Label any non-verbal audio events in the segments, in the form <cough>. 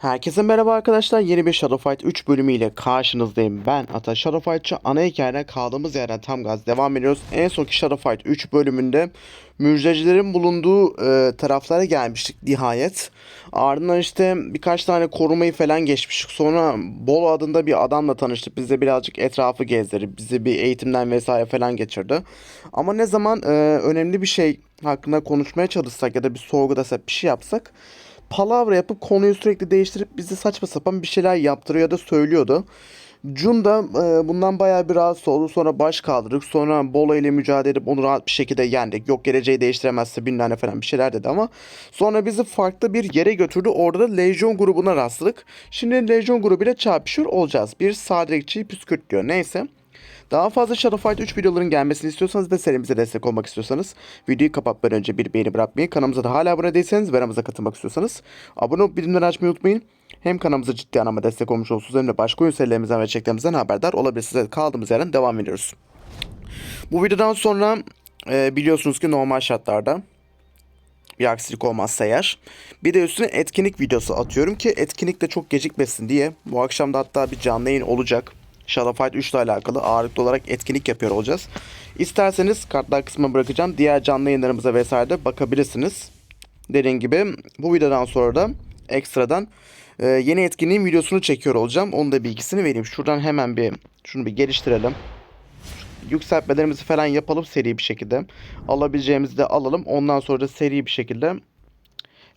Herkese merhaba arkadaşlar. Yeni bir Shadow Fight 3 bölümüyle karşınızdayım. Ben Ata Shadow Fightçı ana hikayene kaldığımız yerden tam gaz devam ediyoruz. En sonki Shadow Fight 3 bölümünde müjdecilerin bulunduğu e, taraflara gelmiştik nihayet. Ardından işte birkaç tane korumayı falan geçmiştik. Sonra Bolo adında bir adamla tanıştık. Bize birazcık etrafı gezdirdi. Bizi bir eğitimden vesaire falan geçirdi. Ama ne zaman e, önemli bir şey hakkında konuşmaya çalışsak ya da bir sorgulasak bir şey yapsak palavra yapıp konuyu sürekli değiştirip bizi saçma sapan bir şeyler yaptırıyor ya da söylüyordu. Jun da e, bundan bayağı bir rahatsız oldu. Sonra baş kaldırdık. Sonra Bolo ile mücadele edip onu rahat bir şekilde yendik. Yok geleceği değiştiremezse bilmem falan bir şeyler dedi ama. Sonra bizi farklı bir yere götürdü. Orada da Legion grubuna rastladık. Şimdi Legion grubuyla çarpışıyor olacağız. Bir sadrekçiyi püskürtüyor. Neyse. Daha fazla Shadow Fight 3 videoların gelmesini istiyorsanız ve serimize destek olmak istiyorsanız videoyu kapatmadan önce bir beğeni bırakmayı, kanalımıza da hala abone değilseniz ve aramıza katılmak istiyorsanız abone olup bildirimleri açmayı unutmayın. Hem kanalımıza ciddi anlamda destek olmuş olursunuz hem de başka oyun serilerimizden ve çeklerimizden haberdar olabilirsiniz. Kaldığımız yerden devam ediyoruz. Bu videodan sonra e, biliyorsunuz ki normal şartlarda bir aksilik olmazsa eğer. Bir de üstüne etkinlik videosu atıyorum ki etkinlik de çok gecikmesin diye. Bu akşam da hatta bir canlı yayın olacak. Shadow Fight 3 ile alakalı ağırlıklı olarak etkinlik yapıyor olacağız. İsterseniz kartlar kısmına bırakacağım. Diğer canlı yayınlarımıza vesaire de bakabilirsiniz. Dediğim gibi bu videodan sonra da ekstradan e, yeni etkinliğin videosunu çekiyor olacağım. Onun da bilgisini vereyim. Şuradan hemen bir şunu bir geliştirelim yükseltmelerimizi falan yapalım seri bir şekilde. Alabileceğimizi de alalım. Ondan sonra da seri bir şekilde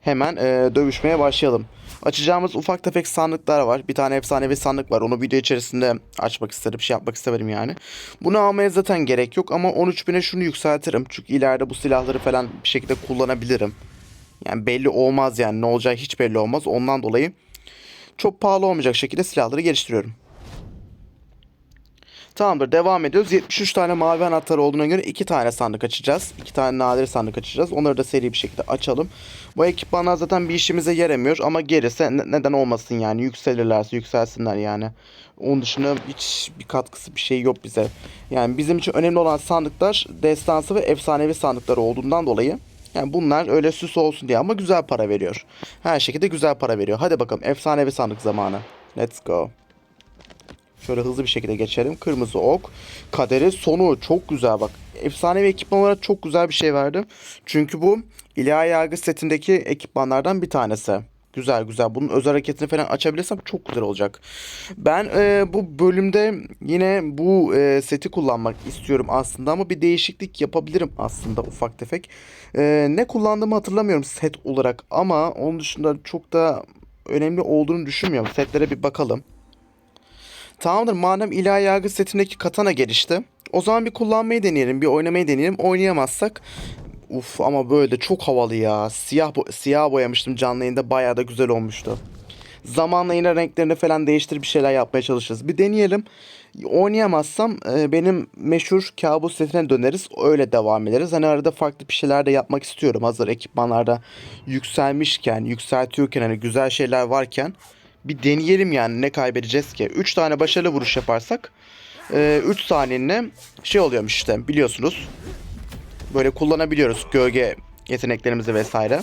hemen e, dövüşmeye başlayalım. Açacağımız ufak tefek sandıklar var. Bir tane efsanevi sandık var. Onu video içerisinde açmak isterim. Şey yapmak isterim yani. Bunu almaya zaten gerek yok ama 13.000'e şunu yükseltirim. Çünkü ileride bu silahları falan bir şekilde kullanabilirim. Yani belli olmaz yani. Ne olacağı hiç belli olmaz. Ondan dolayı çok pahalı olmayacak şekilde silahları geliştiriyorum. Tamamdır devam ediyoruz. 73 tane mavi anahtar olduğuna göre 2 tane sandık açacağız. 2 tane nadir sandık açacağız. Onları da seri bir şekilde açalım. Bu ekipmanlar zaten bir işimize yaramıyor ama ne- neden olmasın yani yükselirlerse yükselsinler yani. Onun dışında hiç bir katkısı bir şey yok bize. Yani bizim için önemli olan sandıklar destansı ve efsanevi sandıklar olduğundan dolayı yani bunlar öyle süs olsun diye ama güzel para veriyor. Her şekilde güzel para veriyor. Hadi bakalım efsanevi sandık zamanı. Let's go. Şöyle hızlı bir şekilde geçelim. Kırmızı ok. Kaderi sonu çok güzel bak. Efsanevi ekipman olarak çok güzel bir şey verdi. Çünkü bu İlahi Yargı setindeki ekipmanlardan bir tanesi. Güzel güzel. Bunun özel hareketini falan açabilirsem çok güzel olacak. Ben e, bu bölümde yine bu e, seti kullanmak istiyorum aslında ama bir değişiklik yapabilirim aslında ufak tefek. E, ne kullandığımı hatırlamıyorum set olarak ama onun dışında çok da önemli olduğunu düşünmüyorum. Setlere bir bakalım. Tamamdır madem ilahi yargı setindeki katana gelişti. O zaman bir kullanmayı deneyelim. Bir oynamayı deneyelim. Oynayamazsak Uf ama böyle de çok havalı ya. Siyah bo- siyah boyamıştım canlı yayında bayağı da güzel olmuştu. Zamanla yine renklerini falan değiştirip bir şeyler yapmaya çalışırız. Bir deneyelim. Oynayamazsam e, benim meşhur kabus setine döneriz. Öyle devam ederiz. Hani arada farklı bir şeyler de yapmak istiyorum. Hazır ekipmanlarda yükselmişken, yükseltiyorken hani güzel şeyler varken bir deneyelim yani ne kaybedeceğiz ki. 3 tane başarılı vuruş yaparsak 3 saniyene şey oluyormuş işte biliyorsunuz. Böyle kullanabiliyoruz gölge yeteneklerimizi vesaire.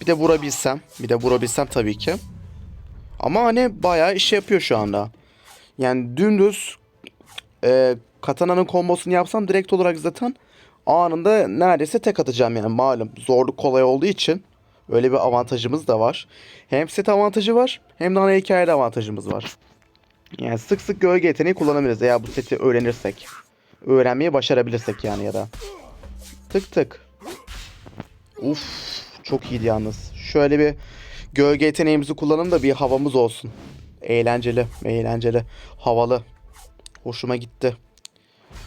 Bir de vurabilsem. Bir de vurabilsem tabii ki. Ama hani bayağı iş yapıyor şu anda. Yani dümdüz e, katananın kombosunu yapsam direkt olarak zaten anında neredeyse tek atacağım yani malum. Zorluk kolay olduğu için öyle bir avantajımız da var. Hem set avantajı var hem de ana hikayede avantajımız var. Yani sık sık gölge yeteneği kullanabiliriz eğer bu seti öğrenirsek. Öğrenmeyi başarabilirsek yani ya da. Tık tık. Uf çok iyiydi yalnız. Şöyle bir gölge yeteneğimizi kullanalım da bir havamız olsun. Eğlenceli, eğlenceli, havalı. Hoşuma gitti.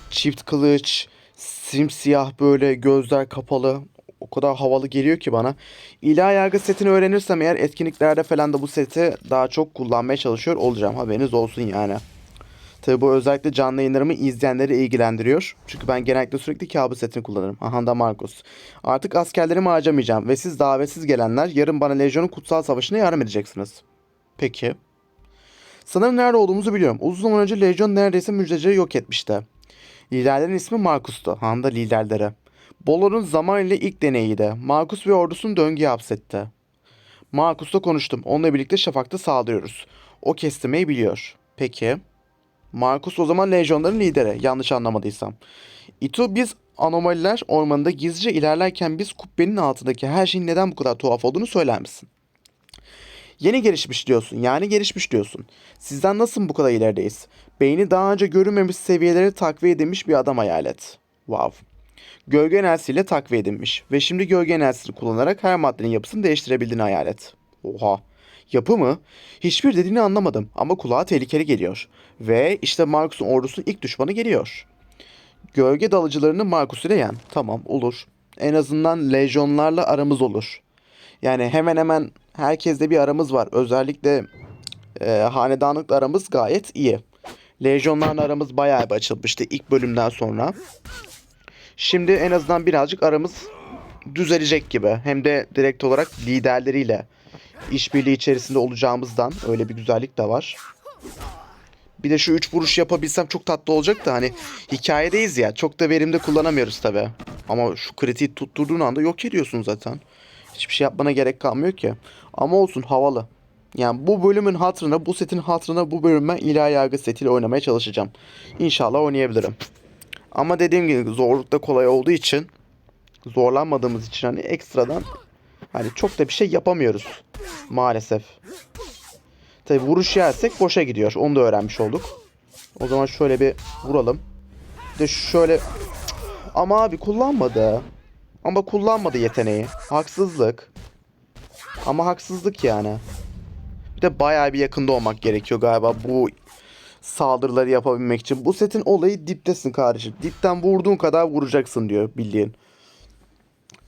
Çift kılıç, simsiyah böyle gözler kapalı. O kadar havalı geliyor ki bana. İlahi yargı setini öğrenirsem eğer etkinliklerde falan da bu seti daha çok kullanmaya çalışıyor olacağım. Haberiniz olsun yani. Tabi bu özellikle canlı yayınlarımı izleyenleri ilgilendiriyor. Çünkü ben genellikle sürekli kabus setini kullanırım. Aha da Marcos. Artık askerlerimi harcamayacağım ve siz davetsiz gelenler yarın bana Legion'un kutsal savaşına yardım edeceksiniz. Peki. Sanırım nerede olduğumuzu biliyorum. Uzun zaman önce Legion neredeyse müjdecileri yok etmişti. Liderlerin ismi Marcus'tu. Han'da liderleri. Bolo'nun zaman ile ilk deneyiydi. Marcus ve ordusunu döngüye hapsetti. Markus'la konuştum. Onunla birlikte Şafak'ta saldırıyoruz. O kestirmeyi biliyor. Peki. Markus o zaman Lejyonların lideri. Yanlış anlamadıysam. Ito biz anomaliler ormanında gizlice ilerlerken biz kubbenin altındaki her şeyin neden bu kadar tuhaf olduğunu söyler misin? Yeni gelişmiş diyorsun. Yani gelişmiş diyorsun. Sizden nasıl bu kadar ilerideyiz? Beyni daha önce görünmemiş seviyelere takviye edilmiş bir adam hayal et. Wow. Gölge enerjisiyle takviye edilmiş ve şimdi gölge enerjisini kullanarak her maddenin yapısını değiştirebildiğini hayal et. Oha. Yapı mı? Hiçbir dediğini anlamadım ama kulağa tehlikeli geliyor. Ve işte Markus'un ordusunun ilk düşmanı geliyor. Gölge dalıcılarını Markus ile yen. Tamam olur. En azından lejyonlarla aramız olur. Yani hemen hemen herkesle bir aramız var. Özellikle e, hanedanlıkla aramız gayet iyi. Lejyonlarla aramız bayağı bir açılmıştı ilk bölümden sonra. Şimdi en azından birazcık aramız düzelecek gibi. Hem de direkt olarak liderleriyle işbirliği içerisinde olacağımızdan öyle bir güzellik de var. Bir de şu üç vuruş yapabilsem çok tatlı olacak da hani hikayedeyiz ya çok da verimde kullanamıyoruz tabi. Ama şu kritiği tutturduğun anda yok ediyorsun zaten. Hiçbir şey yapmana gerek kalmıyor ki. Ama olsun havalı. Yani bu bölümün hatırına, bu setin hatırına bu bölüm ben ilahi yargı setiyle oynamaya çalışacağım. İnşallah oynayabilirim. Ama dediğim gibi zorlukta kolay olduğu için zorlanmadığımız için hani ekstradan hani çok da bir şey yapamıyoruz maalesef. Tabi vuruş yersek boşa gidiyor. Onu da öğrenmiş olduk. O zaman şöyle bir vuralım. De şöyle ama abi kullanmadı. Ama kullanmadı yeteneği. Haksızlık. Ama haksızlık yani. Bir de bayağı bir yakında olmak gerekiyor galiba bu saldırıları yapabilmek için. Bu setin olayı diptesin kardeşim. Dipten vurduğun kadar vuracaksın diyor bildiğin.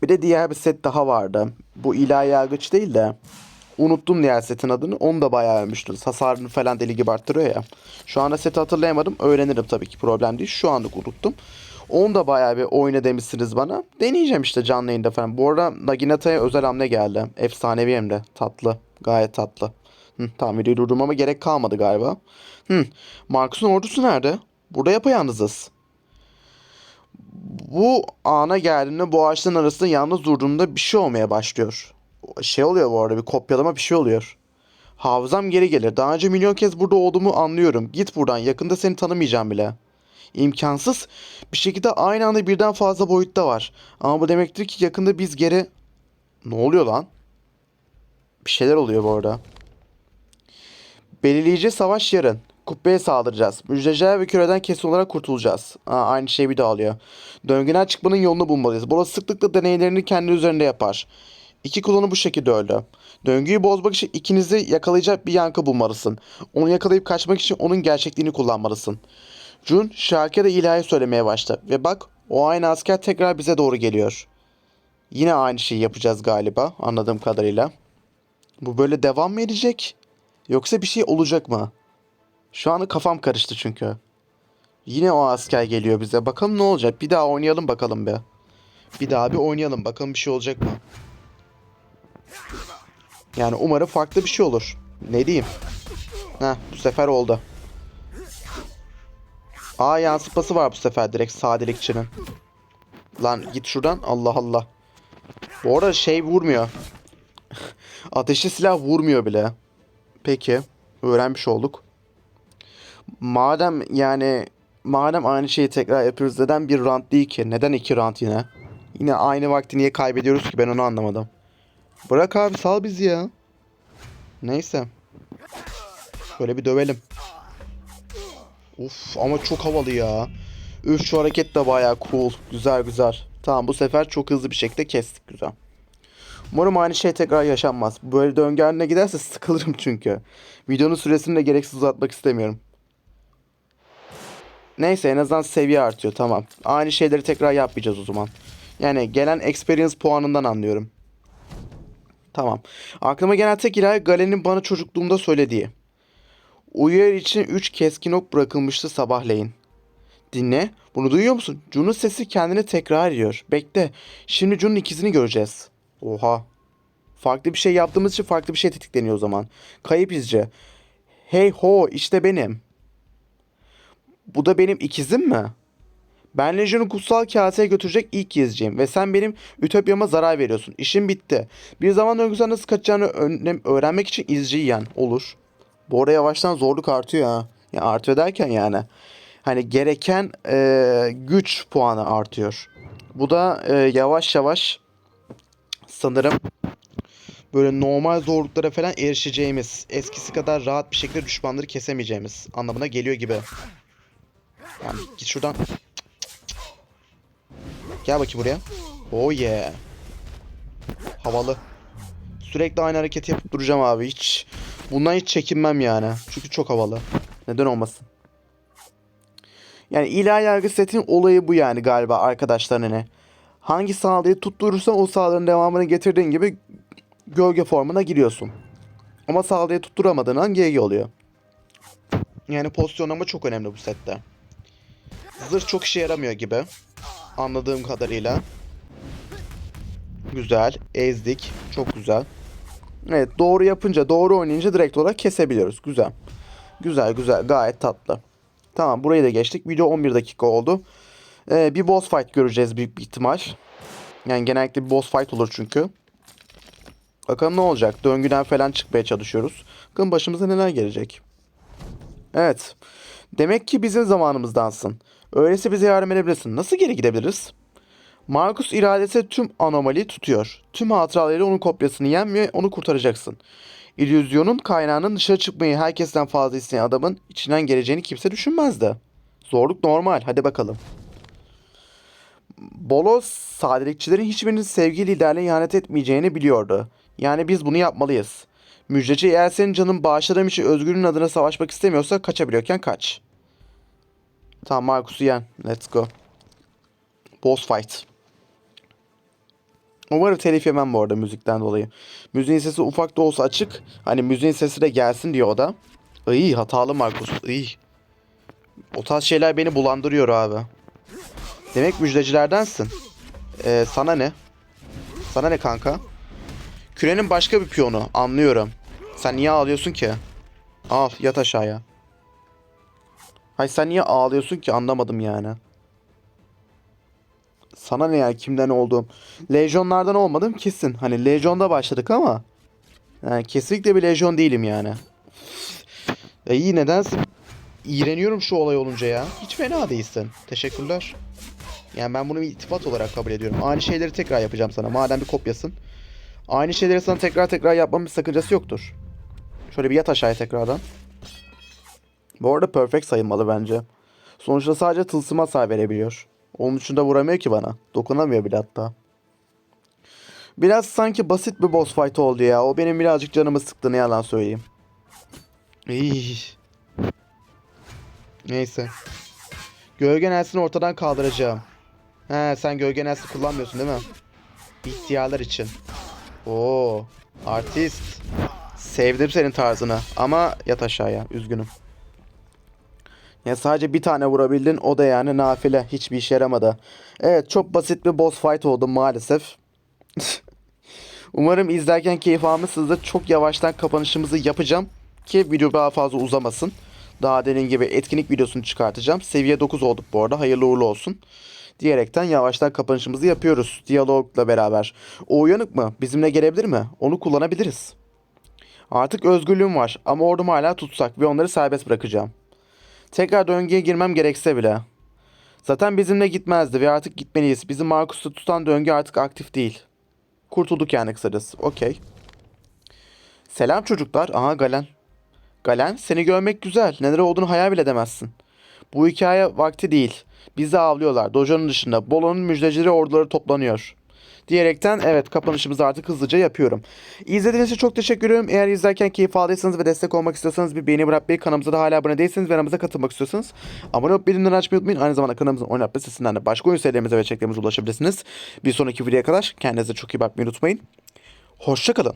Bir de diğer bir set daha vardı. Bu ilahi yargıç değil de unuttum diğer setin adını. Onu da bayağı övmüştünüz. Hasarını falan deli gibi arttırıyor ya. Şu anda seti hatırlayamadım. Öğrenirim tabii ki problem değil. Şu anlık unuttum. Onu da bayağı bir oyna demişsiniz bana. Deneyeceğim işte canlı yayında falan. Bu arada Naginata'ya özel hamle geldi. Efsanevi hem de. Tatlı. Gayet tatlı. Hı, tamam videoyu durdurmama gerek kalmadı galiba. Hı, Markus'un ordusu nerede? Burada yapayalnızız. Bu ana geldiğinde bu ağaçların arasında yalnız durduğumda bir şey olmaya başlıyor. Şey oluyor bu arada bir kopyalama bir şey oluyor. Hafızam geri gelir. Daha önce milyon kez burada olduğumu anlıyorum. Git buradan. Yakında seni tanımayacağım bile. İmkansız. Bir şekilde aynı anda birden fazla boyutta var. Ama bu demektir ki yakında biz geri... Ne oluyor lan? Bir şeyler oluyor bu arada. Belirleyici savaş yarın. Kubbeye saldıracağız. Müjdeciler ve küreden kesin olarak kurtulacağız. Aa, aynı şey bir daha alıyor. Döngüden çıkmanın yolunu bulmalıyız. Burası sıklıkla deneylerini kendi üzerinde yapar. İki kullanı bu şekilde öldü. Döngüyü bozmak için ikinizi yakalayacak bir yankı bulmalısın. Onu yakalayıp kaçmak için onun gerçekliğini kullanmalısın. Jun şarkıya da ilahi söylemeye başladı. Ve bak o aynı asker tekrar bize doğru geliyor. Yine aynı şeyi yapacağız galiba anladığım kadarıyla. Bu böyle devam mı edecek? Yoksa bir şey olacak mı? Şu anda kafam karıştı çünkü. Yine o asker geliyor bize. Bakalım ne olacak. Bir daha oynayalım bakalım be. Bir daha bir oynayalım. Bakalım bir şey olacak mı? Yani umarım farklı bir şey olur. Ne diyeyim? Heh bu sefer oldu. Aa yansıtması var bu sefer direkt sadelikçinin. Lan git şuradan. Allah Allah. Bu arada şey vurmuyor. <laughs> Ateşli silah vurmuyor bile. Peki. Öğrenmiş olduk. Madem yani madem aynı şeyi tekrar yapıyoruz neden bir round değil ki? Neden iki round yine? Yine aynı vakti niye kaybediyoruz ki ben onu anlamadım. Bırak abi sal bizi ya. Neyse. Şöyle bir dövelim. Uf ama çok havalı ya. Üf şu hareket de bayağı cool. Güzel güzel. Tamam bu sefer çok hızlı bir şekilde kestik güzel. Umarım aynı şey tekrar yaşanmaz. Böyle döngü haline giderse sıkılırım çünkü. Videonun süresini de gereksiz uzatmak istemiyorum. Neyse en azından seviye artıyor tamam. Aynı şeyleri tekrar yapmayacağız o zaman. Yani gelen experience puanından anlıyorum. Tamam. Aklıma gelen tek ilahi Galen'in bana çocukluğumda söylediği. Uyar için 3 keskin ok bırakılmıştı sabahleyin. Dinle. Bunu duyuyor musun? Jun'un sesi kendini tekrar ediyor. Bekle. Şimdi Jun'un ikizini göreceğiz. Oha. Farklı bir şey yaptığımız için farklı bir şey tetikleniyor o zaman. Kayıp izci. Hey ho işte benim. Bu da benim ikizim mi? Ben Legion'u kutsal kaseye götürecek ilk gezeceğim ve sen benim ütopyama zarar veriyorsun. İşim bitti. Bir zaman döngüsünden nasıl kaçacağını öğren- öğrenmek için izciyi yen. Olur. Bu arada yavaştan zorluk artıyor ha. Ya artıyor derken yani. Hani gereken e, güç puanı artıyor. Bu da e, yavaş yavaş sanırım böyle normal zorluklara falan erişeceğimiz, eskisi kadar rahat bir şekilde düşmanları kesemeyeceğimiz anlamına geliyor gibi. Yani git şuradan. Gel bakayım buraya. Oh yeah. Havalı. Sürekli aynı hareketi yapıp duracağım abi. Hiç bundan hiç çekinmem yani. Çünkü çok havalı. Neden olmasın? Yani ilahi yargı setinin olayı bu yani galiba arkadaşlar hani. Hangi saldırıyı tutturursan o saldırının devamını getirdiğin gibi gölge formuna giriyorsun. Ama saldırıyı tutturamadığın an GG oluyor. Yani pozisyonlama çok önemli bu sette. Zırh çok işe yaramıyor gibi. Anladığım kadarıyla. Güzel. Ezdik. Çok güzel. Evet doğru yapınca doğru oynayınca direkt olarak kesebiliyoruz. Güzel. Güzel güzel. Gayet tatlı. Tamam burayı da geçtik. Video 11 dakika oldu. Ee, bir boss fight göreceğiz büyük bir ihtimal. Yani genellikle bir boss fight olur çünkü. Bakalım ne olacak. Döngüden falan çıkmaya çalışıyoruz. Bakın başımıza neler gelecek. Evet. Demek ki bizim zamanımızdansın. Öyleyse bize yardım edebilirsin. Nasıl geri gidebiliriz? Markus iradesi tüm anomaliyi tutuyor. Tüm hatıralarıyla onun kopyasını yenmiyor, onu kurtaracaksın. İllüzyonun kaynağının dışarı çıkmayı herkesten fazla isteyen adamın içinden geleceğini kimse düşünmezdi. Zorluk normal, hadi bakalım. Bolos sadelikçilerin hiçbirinin sevgi liderliğe ihanet etmeyeceğini biliyordu. Yani biz bunu yapmalıyız. Müjdeci eğer senin canın bağışladığım için özgürlüğün adına savaşmak istemiyorsa kaçabiliyorken kaç. Tamam Markus'u yen. Let's go. Boss fight. Umarım telif yemem bu arada müzikten dolayı. Müziğin sesi ufak da olsa açık. Hani müziğin sesi de gelsin diyor o da. İyi hatalı Markus. İyi. O tarz şeyler beni bulandırıyor abi. Demek müjdecilerdensin. Ee, sana ne? Sana ne kanka? Kürenin başka bir piyonu. Anlıyorum. Sen niye ağlıyorsun ki? Al yat aşağıya. Hay sen niye ağlıyorsun ki anlamadım yani. Sana ne ya kimden olduğum. Lejyonlardan olmadım kesin. Hani Lejyon'da başladık ama. Yani kesinlikle bir Lejyon değilim yani. Ya iyi nedense iğreniyorum şu olay olunca ya. Hiç fena değilsin. Teşekkürler. Yani ben bunu bir iltifat olarak kabul ediyorum. Aynı şeyleri tekrar yapacağım sana. Madem bir kopyasın. Aynı şeyleri sana tekrar tekrar yapmamın bir sakıncası yoktur. Şöyle bir yat aşağıya tekrardan. Bu arada perfect sayılmalı bence. Sonuçta sadece tılsıma hasar verebiliyor. Onun dışında vuramıyor ki bana. Dokunamıyor bile hatta. Biraz sanki basit bir boss fight oldu ya. O benim birazcık canımı sıktı ne yalan söyleyeyim. İy. Neyse. Gölge ortadan kaldıracağım. He sen Gölge Nelson kullanmıyorsun değil mi? İhtiyarlar için. Oo, artist. Sevdim senin tarzını ama yat aşağıya. Üzgünüm. Ya sadece bir tane vurabildin o da yani nafile. Hiçbir işe yaramadı. Evet çok basit bir boss fight oldu maalesef. <laughs> Umarım izlerken keyif almışsınızdır. Çok yavaştan kapanışımızı yapacağım. Ki video daha fazla uzamasın. Daha dediğim gibi etkinlik videosunu çıkartacağım. Seviye 9 olduk bu arada. Hayırlı uğurlu olsun. Diyerekten yavaştan kapanışımızı yapıyoruz. Diyalogla beraber. O uyanık mı? Bizimle gelebilir mi? Onu kullanabiliriz. Artık özgürlüğüm var ama ordum hala tutsak ve onları serbest bırakacağım. Tekrar döngüye girmem gerekse bile. Zaten bizimle gitmezdi ve artık gitmeliyiz. Bizi Markus'ta tutan döngü artık aktif değil. Kurtulduk yani kısacası. Okey. Selam çocuklar. Aha Galen. Galen seni görmek güzel. Neler olduğunu hayal bile edemezsin. Bu hikaye vakti değil. Bizi avlıyorlar. Dojo'nun dışında. Bolo'nun müjdecileri orduları toplanıyor. Diyerekten evet kapanışımızı artık hızlıca yapıyorum. İzlediğiniz için çok teşekkür ederim. Eğer izlerken keyif aldıysanız ve destek olmak istiyorsanız bir beğeni bırakmayı, kanalımıza da hala abone değilseniz ve aramıza katılmak istiyorsanız abone olup bildirimleri açmayı unutmayın. Aynı zamanda kanalımızın oynatma sesinden de başka oyun serilerimize ve çeklerimize ulaşabilirsiniz. Bir sonraki videoya kadar kendinize çok iyi bakmayı unutmayın. Hoşçakalın.